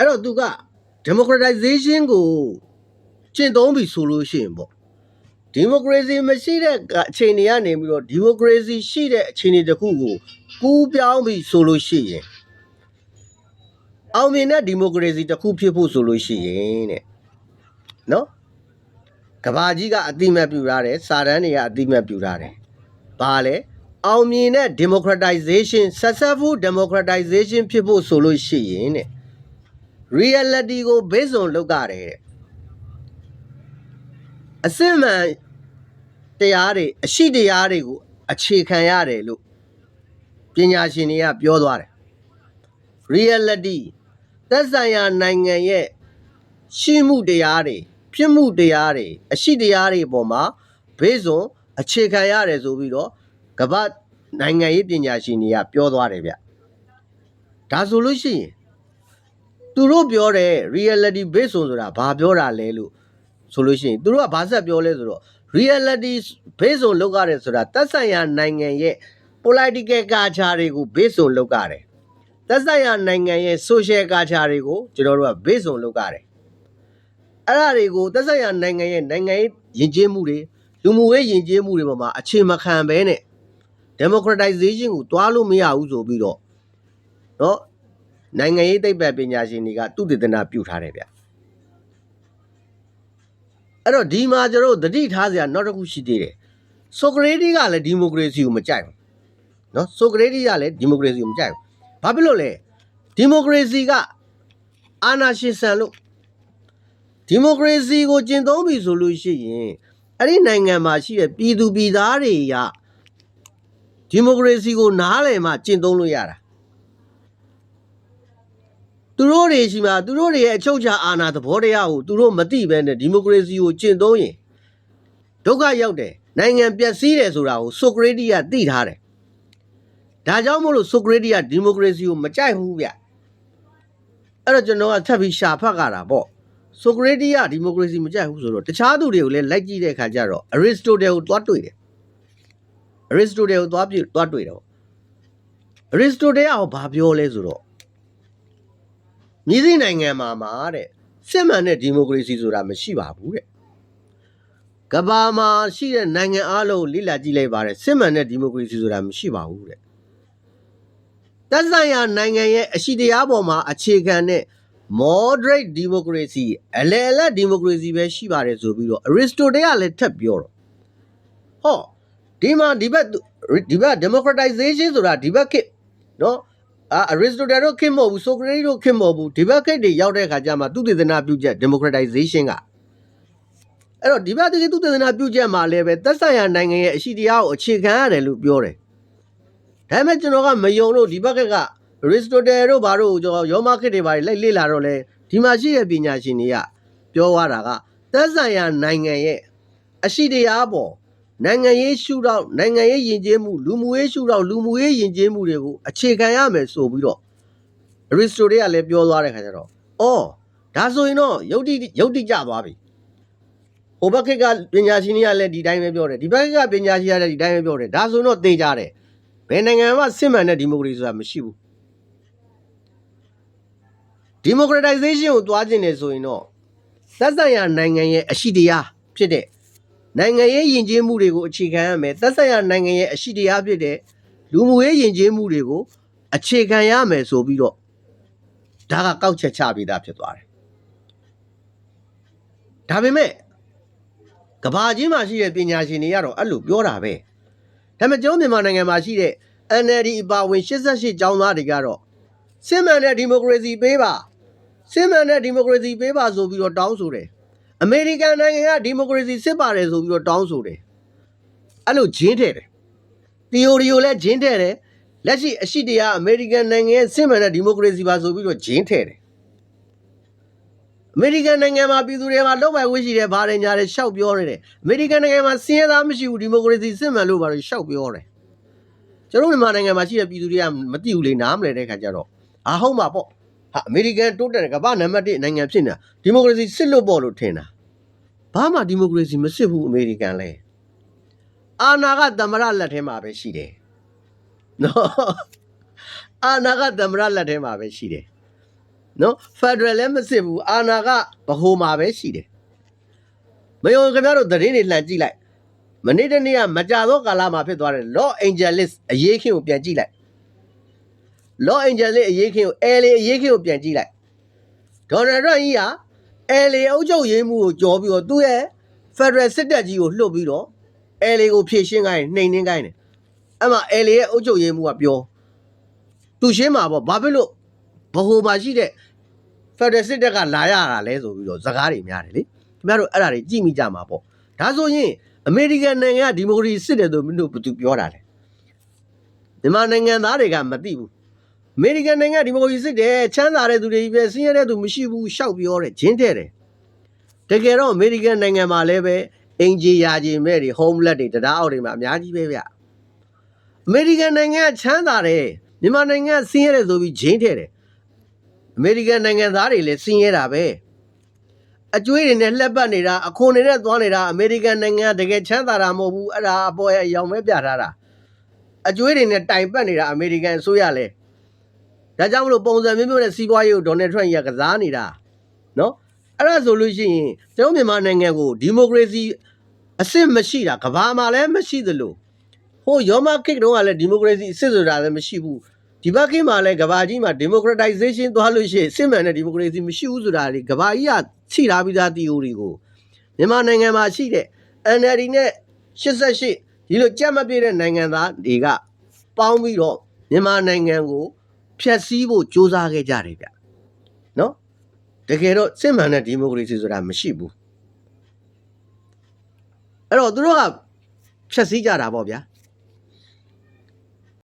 အဲ့တော့သူက democratization ကိုကျင့်သုံးပြီဆိုလို့ရှိရင်ပေါ့ democracy မရှိတဲ့အခြေအနေကနေပြီးတော့ democracy ရှိတဲ့အခြေအနေတစ်ခုကိုကူးပြောင်းပြီဆိုလို့ရှိရင်အောင်မြင်တဲ့ democracy တစ်ခုဖြစ်ဖို့ဆိုလို့ရှိရင်တဲ့နော်ကဘာကြီးကအတိမတ်ပြူထားတယ်စာတန်းတွေကအတိမတ်ပြူထားတယ်ဘာလဲအောင်မြင်တဲ့ democratization successful democratization ဖြစ်ဖို့ဆိုလို့ရှိရင်တဲ့ reality ကို base on လုပ်ရတယ်တဲ့အစစ်မှန်တရားတွေအရှိတရားတွေကိုအခြေခံရတယ်လို့ပညာရှင်တွေကပြောသွားတယ် reality သက်ဆိုင်ရာနိုင်ငံရဲ့ရှိမှုတရားတွေဖြစ်မှုတရားတွေအရှိတရားတွေအပေါ်မှာဘေးစွန်အခြေခံရတယ်ဆိုပြီးတော့ကမ္ဘာနိုင်ငံရေးပညာရှင်တွေကပြောသွားတယ်ဗျဒါဆိုလို့ရှိရင် သူတို့ပြောတဲ့ reality based on ဆိုတာဘာပြောတာလဲလို့ဆိုလို့ရှိရင်သူတို့ကဘာဆက်ပြောလဲဆိုတော့ reality based on လောက်ရတယ်ဆိုတာသက်ဆိုင်ရာနိုင်ငံရဲ့ political culture တွေကို based on လောက်ရတယ်သက်ဆိုင်ရာနိုင်ငံရဲ့ social culture တွေကိုကျွန်တော်တို့က based on လောက်ရတယ်အဲ့ဒါတွေကိုသက်ဆိုင်ရာနိုင်ငံရဲ့နိုင်ငံရေးယဉ်ကျေးမှုတွေလူမှုရေးယဉ်ကျေးမှုတွေပေါ်မှာအခြေမခံဘဲနဲ့ democratization ကိုတွားလို့မရဘူးဆိုပြီးတော့เนาะ နိုင်ငံရေးသိပ္ပံပညာရှင်တွေကသူတည်တနာပြုထားတယ်ဗျအဲ့တော့ဒီမှာကျွန်တော်တို့သတိထားစရာနောက်တစ်ခုရှိသေးတယ်ဆိုကရေတီးကလည်းဒီမိုကရေစီကိုမကြိုက်ဘူးနော်ဆိုကရေတီးကလည်းဒီမိုကရေစီကိုမကြိုက်ဘူးဘာဖြစ်လို့လဲဒီမိုကရေစီကအာဏာရှင်ဆန်လို့ဒီမိုကရေစီကိုကျင့်သုံးပြီဆိုလို့ရှိရင်အဲ့ဒီနိုင်ငံမှာရှိတဲ့ပြည်သူပြည်သားတွေကဒီမိုကရေစီကိုနားလည်မှကျင့်သုံးလို့ရတာ သူတို့တွေရှိမှသူတို့တွေရဲ့အချုပ်အခြာအာဏာသဘောတရားကိုသူတို့မသိဘဲနဲ့ဒီမိုကရေစီကိုကျင့်သုံးရင်ဒုက္ခရောက်တယ်နိုင်ငံပျက်စီးတယ်ဆိုတာကိုဆိုကရေတီကသိထားတယ်ဒါကြောင့်မို့လို့ဆိုကရေတီကဒီမိုကရေစီကိုမကြိုက်ဘူးဗျအဲ့တော့ကျွန်တော်ကထပ်ပြီးရှာဖတ်ကြတာပေါ့ဆိုကရေတီကဒီမိုကရေစီမကြိုက်ဘူးဆိုတော့တခြားသူတွေကိုလည်းလိုက်ကြည့်တဲ့အခါကျတော့အရစ်စတိုတယ်ကိုတွားတွေ့တယ်အရစ်စတိုတယ်ကိုတွားပြတွားတွေ့တယ်ပေါ့အရစ်စတိုတယ်ကဟောဘာပြောလဲဆိုတော့ မြည်သည့်နိုင်ငံမှာမှာတဲ့စစ်မှန်တဲ့ဒီမိုကရေစီဆိုတာမရှိပါဘူးတဲ့ကမ္ဘာမှာရှိတဲ့နိုင်ငံအလုံးလိလာကြည့်လိုက်ပါတဲ့စစ်မှန်တဲ့ဒီမိုကရေစီဆိုတာမရှိပါဘူးတဲ့သက်ဆိုင်ရာနိုင်ငံရဲ့အရှိတရားပေါ်မှာအခြေခံတဲ့ moderate democracy အလယ်အလတ် democracy ပဲရှိပါတယ်ဆိုပြီးတော့ Aristotle ကလည်းထပ်ပြောတော့ဟောဒီမှာဒီဘက်ဒီဘက် democratization ဆိုတာဒီဘက်ခေတ်နော် အာ Aristotle တို့ခေတ်မဟုတ်ဘူး Socrates တို့ခေတ်မဟုတ်ဘူးဒီဘက်ခေတ်တွေရောက်တဲ့အခါကျမှသူတည်တနာပြုချက် democratization ကအဲ့တော့ဒီဘက်တကယ်သူတည်တနာပြုချက်မှာလည်းပဲသက်ဆိုင်ရာနိုင်ငံရဲ့အရှိတရားကိုအခြေခံရတယ်လို့ပြောတယ်ဒါပေမဲ့ကျွန်တော်ကမယုံလို့ဒီဘက်ကက Aristotle တို့ဘာတို့ကျွန်တော်ယောမခေတ်တွေဘာတွေလိုက်လေ့လာတော့လဲဒီမှာရှိတဲ့ပညာရှင်တွေကပြောသွားတာကသက်ဆိုင်ရာနိုင်ငံရဲ့အရှိတရားပေါ် နိုင်ငံရေးရှုထောင့်နိုင်ငံရေးယဉ်ကျေးမှုလူမှုရေးရှုထောင့်လူမှုရေးယဉ်ကျေးမှုတွေကိုအခြေခံရမယ်ဆိုပြီးတော့ Aristotle ကလည်းပြောသွားတဲ့ခါကျတော့အော်ဒါဆိုရင်တော့ယုတ်တိယုတ်တိကျသွားပြီဟိုဘက်ခေတ်ကပညာရှင်တွေကလည်းဒီတိုင်းပဲပြောတယ်ဒီဘက်ကပညာရှင်ကလည်းဒီတိုင်းပဲပြောတယ်ဒါဆိုရင်တော့သိကြတယ်ဘယ်နိုင်ငံမှာစစ်မှန်တဲ့ဒီမိုကရေစီဆိုတာမရှိဘူး democratization ကိုတွားခြင်းနေဆိုရင်တော့သက်ဆိုင်ရာနိုင်ငံရဲ့အရှိတရားဖြစ်တဲ့ နိုင်ငံရေးယဉ်ကျေးမှုတွေကိုအခြေခံရမယ်သက်ဆိုင်ရာနိုင်ငံရဲ့အရှိတရားဖြစ်တဲ့လူမှုရေးယဉ်ကျေးမှုတွေကိုအခြေခံရမယ်ဆိုပြီးတော့ဒါကကောက်ချက်ချပြီးသားဖြစ်သွားတယ်ဒါပေမဲ့ကဘာကြီးမှာရှိတဲ့ပညာရှင်တွေကတော့အဲ့လိုပြောတာပဲဒါပေမဲ့ကျွန်တော်မြန်မာနိုင်ငံမှာရှိတဲ့ NLD အပါအဝင်88ကျောင်းသားတွေကတော့စစ်မှန်တဲ့ဒီမိုကရေစီပေးပါစစ်မှန်တဲ့ဒီမိုကရေစီပေးပါဆိုပြီးတော့တောင်းဆိုတယ် အမေရိကန်နိုင်ငံကဒီမိုကရေစီစစ်ပါတယ်ဆိုပြီးတော့တောင်းဆိုတယ်အဲ့လိုဂျင်းထဲတယ် theory ကိုလည်းဂျင်းထဲတယ်လက်ရှိအရှိတရားအမေရိကန်နိုင်ငံရဲ့စစ်မှန်တဲ့ဒီမိုကရေစီပါဆိုပြီးတော့ဂျင်းထဲတယ်အမေရိကန်နိုင်ငံမှာပြည်သူတွေမှာလောက်ပိုင်ဝိရှိတယ်ဗားတယ်ညာတယ်ရှောက်ပြောနေတယ်အမေရိကန်နိုင်ငံမှာစင်းရဲသားမရှိဘူးဒီမိုကရေစီစစ်မှန်လို့ဗားတယ်ရှောက်ပြောတယ်ကျွန်တော်မြန်မာနိုင်ငံမှာရှိတဲ့ပြည်သူတွေကမသိဘူးလေနားမလဲတဲ့ခါကျတော့အာဟုတ်မှာပေါ့ ဟာအမေရိကန်တိုးတက်တဲ့ကမ္ဘာနံပါတ်1နိုင်ငံဖြစ်နေတာဒီမိုကရေစီစစ်လို့ပေါ့လို့ထင်တာဘာမှဒီမိုကရေစီမစစ်ဘူးအမေရိကန်လဲအာနာကသမရလက်ထဲမှာပဲရှိတယ်နော်အာနာကသမရလက်ထဲမှာပဲရှိတယ်နော်ဖက်ဒရယ်လည်းမစစ်ဘူးအာနာကဗဟိုမှာပဲရှိတယ်မယုံခင်ဗျားတို့သတင်းတွေလှန်ကြည့်လိုက်မနေ့တနေ့ကမကြသောကာလမှာဖြစ်သွားတဲ့ Law Angeles အရေးခင်းကိုပြန်ကြည့်လိုက် Law Angeles အရေးခင်းကို LA အရေးခင်းကိုပြန်ကြည့်လိုက်ဒေါ်နယ်ထရန့်ကြီးက LA အုပ်ချုပ်ရေးမှုကိုကြော်ပြီးတော့သူ့ရဲ့ Federal စစ်တပ်ကြီးကိုလှုပ်ပြီးတော့ LA ကိုဖြည့်ရှင်းခိုင်းနှိမ်နှင်းခိုင်းတယ်အဲ့မှာ LA ရဲ့အုပ်ချုပ်ရေးမှုကပြောသူရှင်းမှာပေါ့ဘာဖြစ်လို့ဘဟိုမှာရှိတဲ့ Federal စစ်တပ်ကလာရတာလဲဆိုပြီးတော့စကားတွေများတယ်လေခင်ဗျားတို့အဲ့ဒါတွေကြည့်မိကြမှာပေါ့ဒါဆိုရင်အမေရိကန်နိုင်ငံကဒီမိုကရေစီစစ်တယ်ဆိုမင်းတို့ဘယ်သူပြောတာလဲမြန်မာနိုင်ငံသားတွေကမသိဘူး အမေရိကန်နိုင်ငံကဒီမိုကရေစီစစ်တယ်ချမ်းသာတဲ့သူတွေပဲဆင်းရဲတဲ့သူမရှိဘူးရှောက်ပြောတယ်ဂျင်းတဲ့တယ်တကယ်တော့အမေရိကန်နိုင်ငံမှာလည်းပဲအင်ဂျီယာဂျီမဲ့တွေ homeless တွေတရားအောက်တွေမှာအများကြီးပဲဗျအမေရိကန်နိုင်ငံကချမ်းသာတယ်မြန်မာနိုင်ငံကဆင်းရဲတယ်ဆိုပြီးဂျင်းတဲ့တယ်အမေရိကန်နိုင်ငံသားတွေလည်းဆင်းရဲတာပဲအကျွေးတွေနဲ့လှက်ပတ်နေတာအခွန်တွေနဲ့သွားနေတာအမေရိကန်နိုင်ငံကတကယ်ချမ်းသာတာမဟုတ်ဘူးအဲ့ဒါအပေါ်ရဲ့အယောင်ပဲပြထားတာအကျွေးတွေနဲ့တိုင်ပတ်နေတာအမေရိကန်အစိုးရလဲ ဒါကြောင့်မလို့ပုံစံမျိုးမျိုးနဲ့စီးပွားရေးကိုဒေါ်နယ်ထရန့်ကြီးကကစားနေတာနော်အဲ့ဒါဆိုလို့ရှိရင်ကျွန်တော်မြန်မာနိုင်ငံကိုဒီမိုကရေစီအစစ်မရှိတာကဘာမှလည်းမရှိသလိုဟိုယောမကိတ်တုန်းကလည်းဒီမိုကရေစီအစစ်ဆိုတာလည်းမရှိဘူးဒီဘက်ကိမှာလည်းကဘာကြီးမှာ democratization သွားလို့ရှိရင်စစ်မှန်တဲ့ဒီမိုကရေစီမရှိဘူးဆိုတာလေကဘာကြီးကချိထားပြီးသား theory ကိုမြန်မာနိုင်ငံမှာရှိတဲ့ NLD နဲ့88ဒီလိုကြက်မပြည့်တဲ့နိုင်ငံသားတွေကပေါင်းပြီးတော့မြန်မာနိုင်ငံကို ဖျက်ဆီးဖို့ကြိုးစားခဲ့ကြတယ်ဗျနော်တကယ်တော့စစ်မှန်တဲ့ဒီမိုကရေစီဆိုတာမရှိဘူးအဲ့တော့သူတို့ကဖျက်ဆီးကြတာပေါ့ဗျာ